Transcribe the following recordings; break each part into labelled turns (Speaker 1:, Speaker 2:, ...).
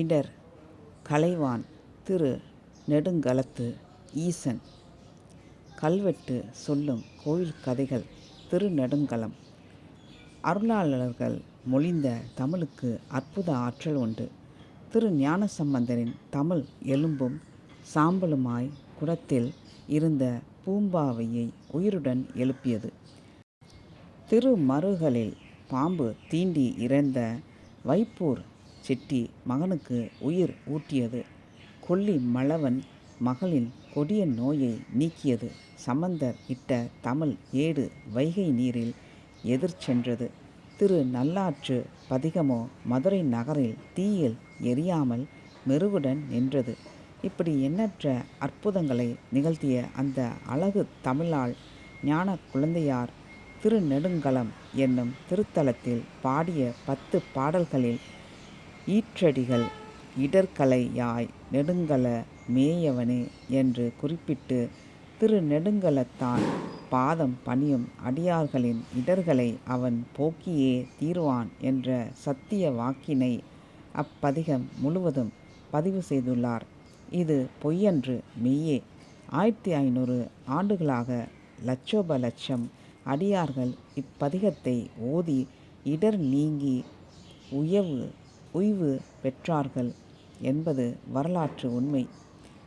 Speaker 1: இடர் கலைவான் திரு நெடுங்கலத்து ஈசன். கல்வெட்டு சொல்லும் கோயில் கதைகள் திருநெடுங்களம் அருளாளர்கள் மொழிந்த தமிழுக்கு அற்புத ஆற்றல் உண்டு. திரு ஞானசம்பந்தரின் தமிழ் எலும்பும் சாம்பலுமாய் குடத்தில் இருந்த பூம்பாவையை உயிருடன் எழுப்பியது. திருமருகளில் பாம்பு தீண்டி இறந்த வைப்பூர் செட்டி மகனுக்கு உயிர் ஊட்டியது. கொல்லி மலவன் மகளின் கொடிய நோயை நீக்கியது. சம்பந்தர் இட்ட தமிழ் ஏடு வைகை நீரில் எதிர் சென்றது. திரு நல்லாற்று பதிகமோ மதுரை நகரில் தீயில் எரியாமல் மெருகுடன் நின்றது. இப்படி எண்ணற்ற அற்புதங்களை நிகழ்த்திய அந்த அழகு தமிழால் ஞான குழந்தையார் திருநெடுங்கலம் என்னும் திருத்தலத்தில் பாடிய பத்து பாடல்களில் ஈற்றடிகள் இடர்களையாய் நெடுங்கல மேயவனே என்று குறிப்பிட்டு திரு நெடுங்கலத்தான் பாதம் பணியும் அடியார்களின் இடர்களை அவன் போக்கியே தீர்வான் என்ற சத்திய வாக்கினை அப்பதிகம் முழுவதும் பதிவு செய்துள்ளார். இது பொய்யன்று மெய்யே. ஆயிரத்தி ஐநூறு ஆண்டுகளாக லட்சோப லட்சம் அடியார்கள் இப்பதிகத்தை ஓதி இடர் நீங்கி உயவு உய்வு பெற்றார்கள் என்பது வரலாற்று உண்மை.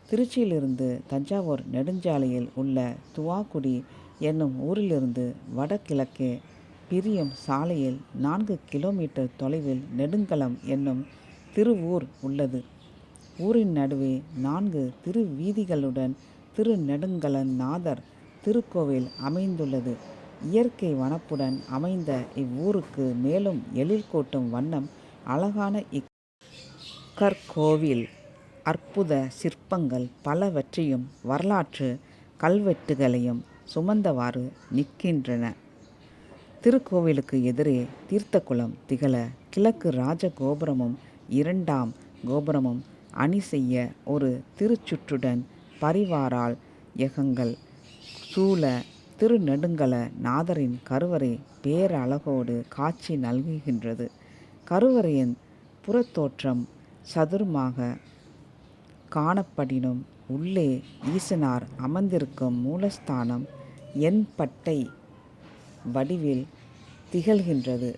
Speaker 1: திருச்சியிலிருந்து தஞ்சாவூர் நெடுஞ்சாலையில் உள்ள துவாக்குடி என்னும் ஊரிலிருந்து வடகிழக்கே பிரியும் சாலையில் நான்கு கிலோமீட்டர் தொலைவில் நெடுங்கலம் என்னும் திருவூர் உள்ளது. ஊரின் நடுவே நான்கு திருவீதிகளுடன் திருநெடுங்கலநாதர் திருக்கோவில் அமைந்துள்ளது. இயற்கை வனப்புடன் அமைந்த இவ்வூருக்கு மேலும் எழில் கூட்டும் வண்ணம் அழகான இக்கற்கோவில் அற்புத சிற்பங்கள் பலவற்றையும் வரலாற்று கல்வெட்டுகளையும் சுமந்தவாறு நிற்கின்றன. திருக்கோவிலுக்கு எதிரே தீர்த்தக்குளம் திகழ கிழக்கு ராஜ கோபுரமும் இரண்டாம் கோபுரமும் அணி செய்ய ஒரு திருச்சுற்றுடன் பரிவாரால் யகங்கள் சூழ திருநெடுங்கல நாதரின் கருவறை பேரழகோடு காட்சி நல்குகின்றது. கருவறையின் புறத்தோற்றம் சதுரமாக காணப்படினும் உள்ளே ஈசனார் அமர்ந்திருக்கும் மூலஸ்தானம் எண்பட்டை வடிவில் திகழ்கின்றது.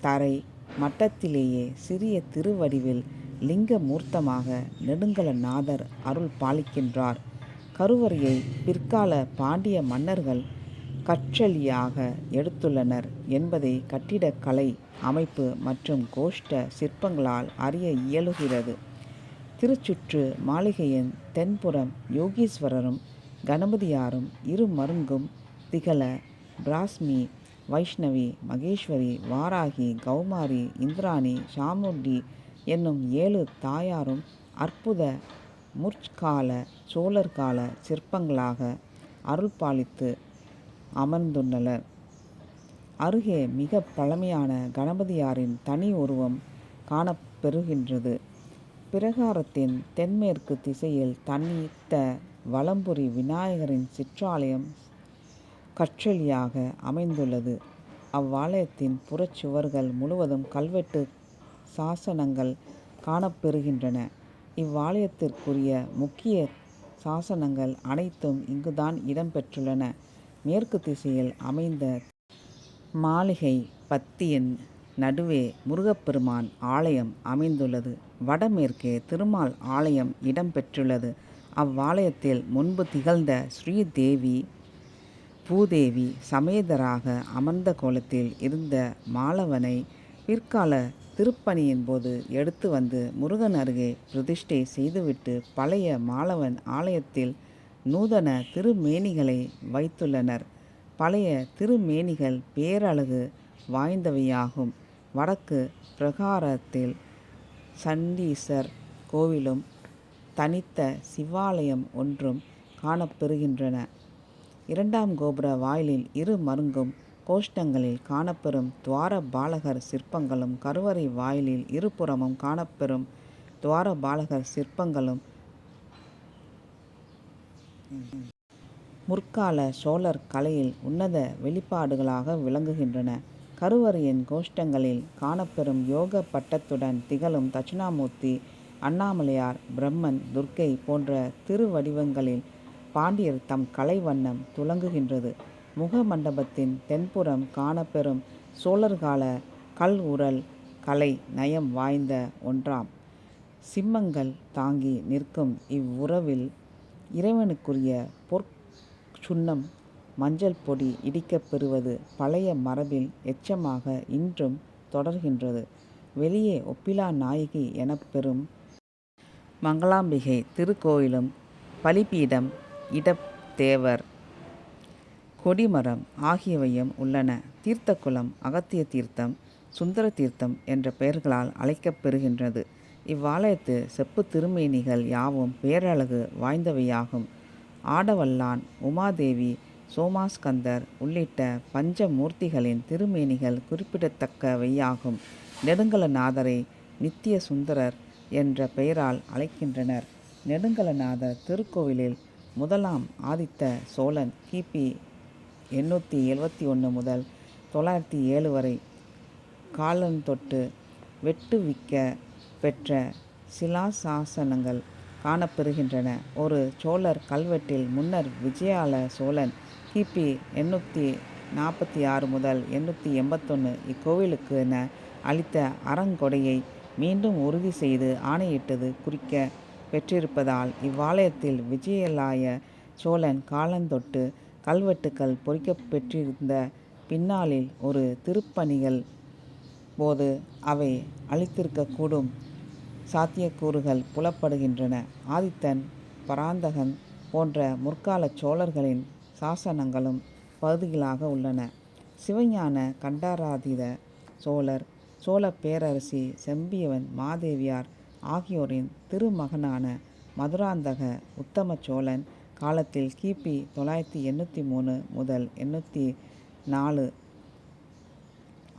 Speaker 1: தரை மட்டத்திலேயே சிறிய திருவடிவில் லிங்க மூர்த்தமாக நெடுங்கலநாதர் அருள் பாலிக்கின்றார். கருவறையை பிற்கால பாண்டிய மன்னர்கள் கற்றலியாக எடுத்துள்ளனர் என்பதை கட்டிடக்கலை அமைப்பு மற்றும் கோஷ்ட சிற்பங்களால் அறிய இயலுகிறது. திருச்சுற்று மாளிகையின் தென்புறம் யோகீஸ்வரரும் கணபதியாரும் இரு மருங்கும் திகழ பிராஸ்மி வைஷ்ணவி மகேஸ்வரி வாராகி கௌமாரி இந்திராணி சாமுண்டி என்னும் ஏழு தாயாரும் அற்புத முற்கால சோழர் கால சிற்பங்களாக அருள்பாலித்து அமர்ந்துள்ளனர். அருகே மிக பழமையான கணபதியாரின் தனி உருவம் காணப்பெறுகின்றது. பிரகாரத்தின் தென்மேற்கு திசையில் தனித்த வலம்புரி விநாயகரின் சிற்றாலயம் கற்றளியாக அமைந்துள்ளது. அவ்வாலயத்தின் புறச்சுவர்கள் முழுவதும் கல்வெட்டு சாசனங்கள் காணப்பெறுகின்றன. இவ்வாலயத்திற்குரிய முக்கிய சாசனங்கள் அனைத்தும் இங்குதான் இடம்பெற்றுள்ளன. மேற்கு திசையில் அமைந்த மாளிகை பத்தியின் நடுவே முருகப்பெருமான் ஆலயம் அமைந்துள்ளது. வடமேற்கே திருமால் ஆலயம் இடம்பெற்றுள்ளது. அவ்வாலயத்தில் முன்பு திகழ்ந்த ஸ்ரீதேவி பூதேவி சமேதராக அமர்ந்த கோலத்தில் இருந்த மாலவனை பிற்கால திருப்பணியின் போது எடுத்து வந்து முருகன் அருகே பிரதிஷ்டை செய்துவிட்டு பழைய மாலவன் ஆலயத்தில் நூதன திருமேனிகளை வைத்துள்ளனர். பழைய திருமேனிகள் பேரழகு வாய்ந்தவையாகும். வடக்கு பிரகாரத்தில் சண்டீசர் கோவிலும் தனித்த சிவாலயம் ஒன்றும் காணப்பெறுகின்றன. இரண்டாம் கோபுர வாயிலில் இரு மருங்கும் கோஷ்டங்களில் காணப்பெறும் துவார பாலகர் சிற்பங்களும் கருவறை வாயிலில் இருபுறமும் காணப்பெறும் துவார பாலகர் சிற்பங்களும் முற்கால சோழர் கலையில் உன்னத வெளிப்பாடுகளாக விளங்குகின்றன. கருவறையின் கோஷ்டங்களில் காணப்பெறும் யோக பட்டத்துடன் திகழும் தட்சிணாமூர்த்தி அண்ணாமலையார் பிரம்மன் துர்க்கை போன்ற திருவடிவங்களில் பாண்டியர் தம் கலை வண்ணம் துலங்குகின்றது. முக மண்டபத்தின் தென்புறம் காணப்பெறும் சோழர்கால கல் உரல் கலை நயம் வாய்ந்த ஒன்றாம். சிம்மங்கள் தாங்கி நிற்கும் இவ்வுறவில் இறைவனுக்குரிய பொற் சுண்ணம் மஞ்சள் பொடி இடிக்கப் பெறுவது பழைய மரபில் எச்சமாக இன்றும் தொடர்கின்றது. வெளியே ஒப்பிலா நாயகி எனப்பெறும் மங்களாம்பிகை திருக்கோயிலும் பலிபீடம் இடத்தேவர் கொடிமரம் ஆகியவையும் உள்ளன. தீர்த்தக்குளம் அகத்திய தீர்த்தம் சுந்தர தீர்த்தம் என்ற பெயர்களால் அழைக்கப் பெறுகின்றது. இவ்வாலயத்து செப்பு திருமேனிகள் யாவும் பேரழகு வாய்ந்தவையாகும். ஆடவல்லான் உமாதேவி சோமாஸ்கந்தர் உள்ளிட்ட பஞ்சமூர்த்திகளின் திருமேனிகள் குறிப்பிடத்தக்கவையாகும். நெடுங்கலநாதரை நித்திய சுந்தரர் என்ற பெயரால் அழைக்கின்றனர். நெடுங்கலநாதர் திருக்கோவிலில் முதலாம் ஆதித்த சோழன் கிபி எண்ணூற்றி எழுவத்தி ஒன்று முதல் தொள்ளாயிரத்தி ஏழு வரை காலந்தொட்டு வெட்டுவிக்க பெற்ற சிலாசாசனங்கள் காணப்பெறுகின்றன. ஒரு சோழர் கல்வெட்டில் முன்னர் விஜயால சோழன் கிபி எண்ணூற்றி நாற்பத்தி ஆறு முதல் எண்ணூற்றி எண்பத்தொன்று இக்கோவிலுக்கு என அளித்த அறங்கொடையை மீண்டும் உறுதி செய்து ஆணையிட்டது குறிக்க பெற்றிருப்பதால் இவ்வாலயத்தில் விஜயலாய சோழன் காலந்தொட்டு கல்வெட்டுக்கள் பொறிக்கப்பெற்றிருந்த பின்னாளில் ஒரு திருப்பணிகள் போது அவை அளித்திருக்கக்கூடும். சாத்தியக்கூறுகள் புலப்படுகின்றன. ஆதித்தன் பராந்தகன் போன்ற முற்கால சோழர்களின் சாசனங்களும் பகுதிகளாக உள்ளன. சிவஞான கண்டராதித சோழர் சோழ பேரரசி செம்பியவன் மாதேவியார் ஆகியோரின் திருமகனான மதுராந்தக உத்தம சோழன் காலத்தில் கிபி தொள்ளாயிரத்தி எண்ணூற்றி மூணு முதல் எண்ணூற்றி நாலு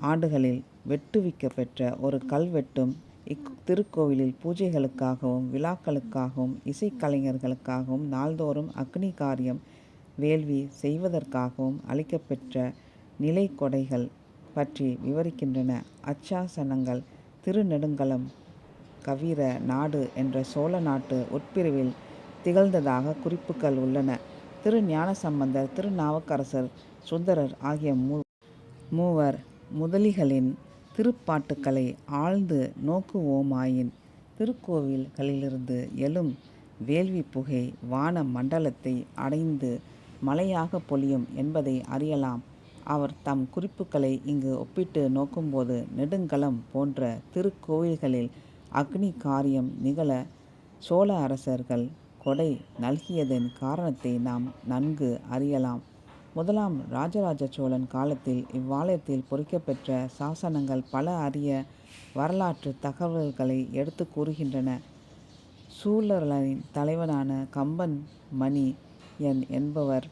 Speaker 1: ஆண்டுகளில் வெட்டுவிக்க பெற்ற ஒரு கல்வெட்டும் இத்திருக்கோவிலில் பூஜைகளுக்காகவும் விழாக்களுக்காகவும் இசைக்கலைஞர்களுக்காகவும் நாள்தோறும் அக்னி காரியம் வேள்வி செய்வதற்காகவும் அளிக்கப்பெற்ற நிலைக்கொடைகள் பற்றி விவரிக்கின்றன. அச்சாசனங்கள் திருநெடுங்கலம் கவிர நாடு என்ற சோழ நாட்டு உட்பிரிவில் திகழ்ந்ததாக குறிப்புகள் உள்ளன. திரு ஞானசம்பந்தர் திருநாவுக்கரசர் சுந்தரர் ஆகிய மூ மூவர் முதலிகளின் திருப்பாட்டுக்களை ஆழ்ந்து நோக்குவோமாயின் திருக்கோவில்களிலிருந்து எழும் வேள்வி புகை வான மண்டலத்தை அடைந்து மலையாக பொழியும் என்பதை அறியலாம். அவர் தம் குறிப்புகளை இங்கு ஒப்பிட்டு நோக்கும்போது நெடுங்கலம் போன்ற திருக்கோவில்களில் அக்னி காரியம் நிகழ சோழ அரசர்கள் கொடை நல்கியதன் காரணத்தை நாம் நன்கு அறியலாம். முதலாம் ராஜராஜ சோழன் காலத்தில் இவ்வாலயத்தில் பொறிக்கப்பெற்ற சாசனங்கள் பல அரிய வரலாற்று தகவல்களை எடுத்து கூறுகின்றன. சூழலின் தலைவனான கம்பன் மணி என் என்பவர்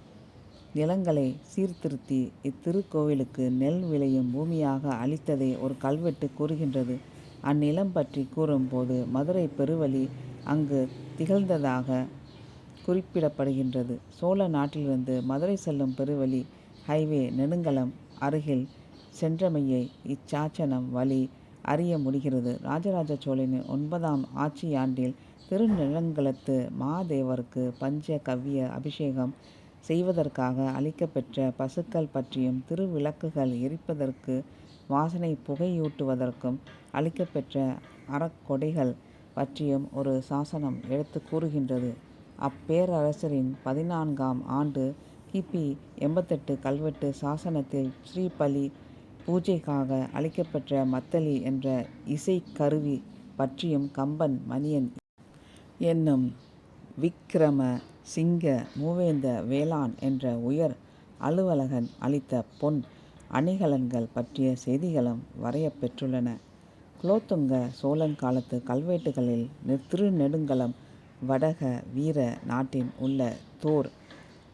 Speaker 1: நிலங்களை சீர்திருத்தி இத்திருக்கோவிலுக்கு நெல் விளையும் பூமியாக அளித்ததை ஒரு கல்வெட்டு கூறுகின்றது. அந்நிலம் பற்றி கூறும்போது மதுரை பெருவழி அங்கு திகழ்ந்ததாக குறிப்பிடப்படுகின்றது. சோழ நாட்டிலிருந்து மதுரை செல்லும் பெருவழி ஹைவே நெடுங்கலம் அருகில் சென்றமையை இச்சாச்சனம் வழி அறிய முடிகிறது. ராஜராஜ சோழனின் ஒன்பதாம் ஆட்சியாண்டில் திருநெடுங்கலத்து மாதேவருக்கு பஞ்ச கவ்ய அபிஷேகம் செய்வதற்காக அளிக்கப்பெற்ற பசுக்கள் பற்றியும் திருவிளக்குகள் எரிப்பதற்கு வாசனை புகையூட்டுவதற்கும் அளிக்கப்பெற்ற அறக்கொடைகள் பற்றியும் ஒரு சாசனம் எடுத்து கூறுகின்றது. அப்பேரரசரின் பதினான்காம் ஆண்டு கிபி எண்பத்தெட்டு கல்வெட்டு சாசனத்தில் ஸ்ரீபலி பூஜைக்காக அளிக்கப்பெற்ற மத்தளி என்ற இசைக்கருவி பற்றியும் கம்பன் மணியன் என்னும் விக்கிரம சிங்க மூவேந்த வேளான் என்ற உயர் அலுவலகன் அளித்த பொன் அணிகலன்கள் பற்றிய செய்திகளும் வரையப்பெற்றுள்ளன குலோத்துங்க சோழன் காலத்து கல்வெட்டுகளில் திருநெடுங்கலம் வடக வீர நாட்டின் உள்ள தோர்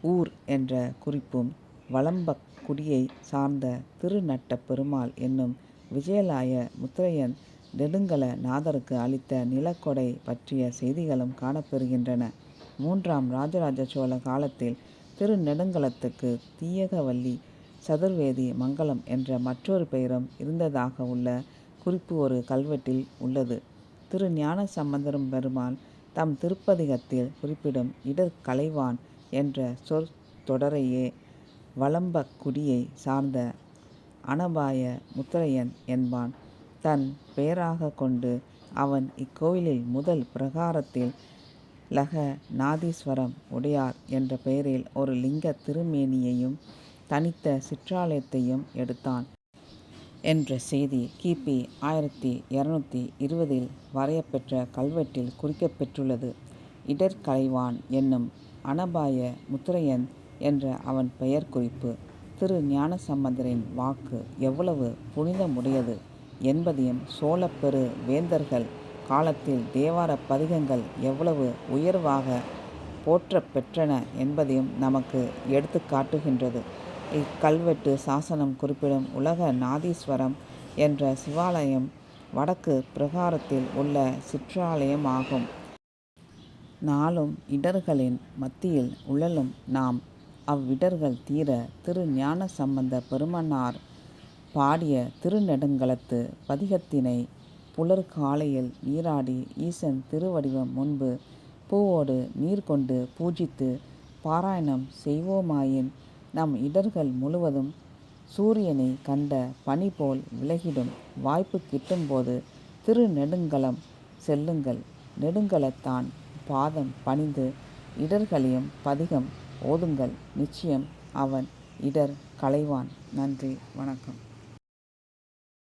Speaker 1: ஊர் என்ற குறிப்பும் வளம்பக்குடியை சார்ந்த திருநட்ட பெருமாள் என்னும் விஜயலாய முத்திரையன் நெடுங்கல நாதருக்கு அளித்த நிலக்கொடை பற்றிய செய்திகளும் காணப்பெறுகின்றன. மூன்றாம் ராஜராஜ சோழ காலத்தில் திருநெடுங்கலத்துக்கு தீயகவல்லி சதுர்வேதி மங்கலம் என்ற மற்றொரு பெயரும் இருந்ததாக உள்ள குறிப்பு ஒரு கல்வெட்டில் உள்ளது. திரு ஞான சம்பந்தரும் பெருமான் தம் திருப்பதிகத்தில் குறிப்பிடும் இடர் கலைவான் என்ற சொற் தொடரையே குடியை சார்ந்த அனபாய முத்திரையன் என்பான். தன் பெயராகக் கொண்டு அவன் இக்கோயிலில் முதல் பிரகாரத்தில் லக நாதீஸ்வரம் உடையார் என்ற பெயரில் ஒரு லிங்க திருமேனியையும் தனித்த சிற்றாலயத்தையும் எடுத்தான். என்ற செய்தி கிபி ஆயிரத்தி இரநூத்தி இருபதில் வரையப்பெற்ற கல்வெட்டில் குறிக்கப்பெற்றுள்ளது. இடர்கலைவான் என்னும் அனபாய முத்திரையன் என்ற அவன் பெயர் குறிப்பு திரு ஞானசம்பந்தரின் வாக்கு எவ்வளவு புனிதமுடையது என்பதையும் சோழப்பெரு வேந்தர்கள் காலத்தில் தேவார பதிகங்கள் எவ்வளவு உயர்வாக போற்றப்பெற்றன என்பதையும் நமக்கு எடுத்து காட்டுகின்றது. இக்கல்வெட்டு சாசனம் குறிப்பிடும் உலக நாதீஸ்வரம் என்ற சிவாலயம் வடக்கு பிரகாரத்தில் உள்ள சிற்றாலயமாகும். நாளும் இடர்களின் மத்தியில் உழலும் நாம் அவ்விடர்கள் தீர திரு ஞானசம்பந்தப் பெருமன்னார் பாடிய திருநெடுங்களத்து பதிகத்தினை புலர் காலையில் நீராடி ஈசன் திருவடிவம் முன்பு பூவோடு நீர் கொண்டு பூஜித்து பாராயணம் செய்வோமாயின் நம் இடர்கள் முழுவதும் சூரியனை கண்ட பனி போல் விலகிடும். வாய்ப்பு கிட்டும்போது திருநெடுங்களம் செல்லுங்கள். நெடுங்களத்தான் பாதம் பணிந்து இடர்களையும் பதிகம் ஓதுங்கள் நிச்சயம் அவன் இடர் களைவான். நன்றி வணக்கம்.